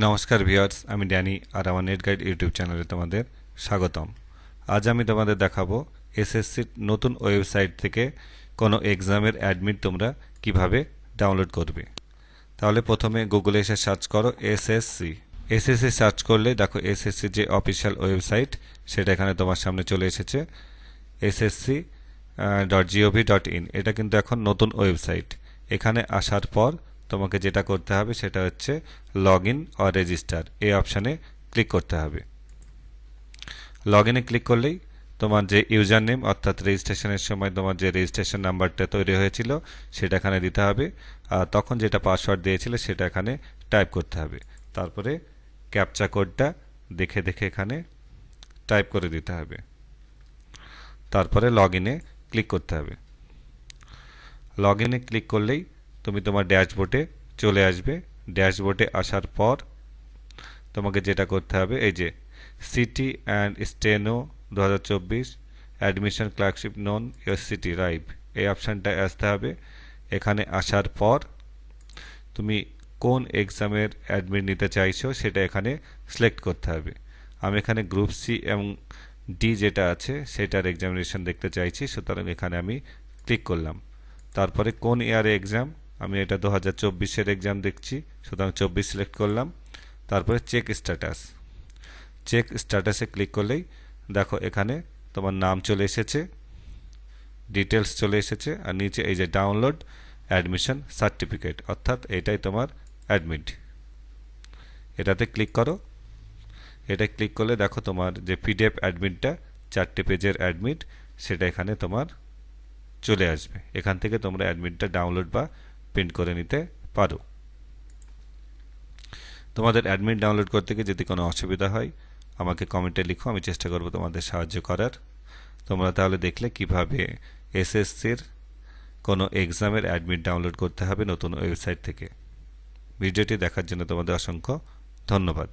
নমস্কার ভিউয়ার্স, আমি ড্যানি আর আমার নেট গাইড ইউটিউব চ্যানেলে তোমাদের স্বাগতম। আজ আমি তোমাদের দেখাবো এসএসসির নতুন ওয়েবসাইট থেকে কোনো এক্সামের অ্যাডমিট তোমরা কীভাবে ডাউনলোড করবে। তাহলে প্রথমে গুগলে এসে সার্চ করো এসএসসি। এসএসসি সার্চ করলে দেখো এসএসসি যে অফিসিয়াল ওয়েবসাইট, সেটা এখানে তোমার সামনে চলে এসেছে। SSC dot GOV dot in এটা কিন্তু এখন নতুন ওয়েবসাইট। এখানে আসার পর তোমাকে যেটা করতে হবে সেটা হচ্ছে লগ ইন অর রেজিস্টার এই অপশানে ক্লিক করতে হবে। লগ ইনে ক্লিক করলেই তোমার যে ইউজার নেম অর্থাৎ রেজিস্ট্রেশনের সময় তোমার যে রেজিস্ট্রেশন নাম্বারটা তৈরি হয়েছিল সেটা এখানে দিতে হবে। আর তখন যেটা পাসওয়ার্ড দিয়েছিলে সেটা এখানে টাইপ করতে হবে। তারপরে ক্যাপচা কোডটা দেখে দেখে এখানে টাইপ করে দিতে হবে। তারপরে লগ ইনে ক্লিক করতে হবে। লগ ইনে ক্লিক করলেই তুমি তোমার ড্যাশবোর্ডে চলে আসবে। ড্যাশবোর্ডে আসার পর তোমাকে যেটা করতে হবে, এই যে, সিটি অ্যান্ড স্টেনো দু হাজার চব্বিশ, admission clerkship non university রাইভ। এই অপশানটায় আসতে হবে। এখানে আসার পর তুমি কোন এক্সামের অ্যাডমিট নিতে চাইছো সেটা এখানে সিলেক্ট করতে হবে। আমি এখানে গ্রুপ সি এবং ডি যেটা আছে সেটার এক্সামিনেশন দেখতে চাইছি, সুতরাং এখানে আমি ক্লিক করলাম। তারপরে কোন ইয়ারে এক্সাম? আমি এটা দু হাজার চব্বিশের এক্সাম দেখছি, সুতরাং চব্বিশ সিলেক্ট করলাম। তারপরে চেক স্ট্যাটাস চেক স্ট্যাটাসে ক্লিক করলেই দেখো এখানে তোমার নাম চলে এসেছে ডিটেলস চলে এসেছে, আর নিচে এই যে ডাউনলোড অ্যাডমিশন সার্টিফিকেট অর্থাৎ এটাই তোমার অ্যাডমিট এটাতে ক্লিক করো। এটা ক্লিক করলে দেখো তোমার যে পিডিএফ অ্যাডমিটটা চারটে পেজের অ্যাডমিট সেটা এখানে তোমার চলে আসবে। এখান থেকে তোমরা অ্যাডমিটটা ডাউনলোড বা প্রিন্ট করে নিতে পারো। তোমাদের অ্যাডমিট ডাউনলোড করতে গিয়ে যদি কোনো অসুবিধা হয়, আমাকে কমেন্টে লিখো, আমি চেষ্টা করব তোমাদের সাহায্য করার। তোমরা তাহলে দেখলে কীভাবে এসএসসির কোনো এক্সামের অ্যাডমিট ডাউনলোড করতে হবে নতুন ওয়েবসাইট থেকে। ভিডিওটি দেখার জন্য তোমাদের অসংখ্য ধন্যবাদ।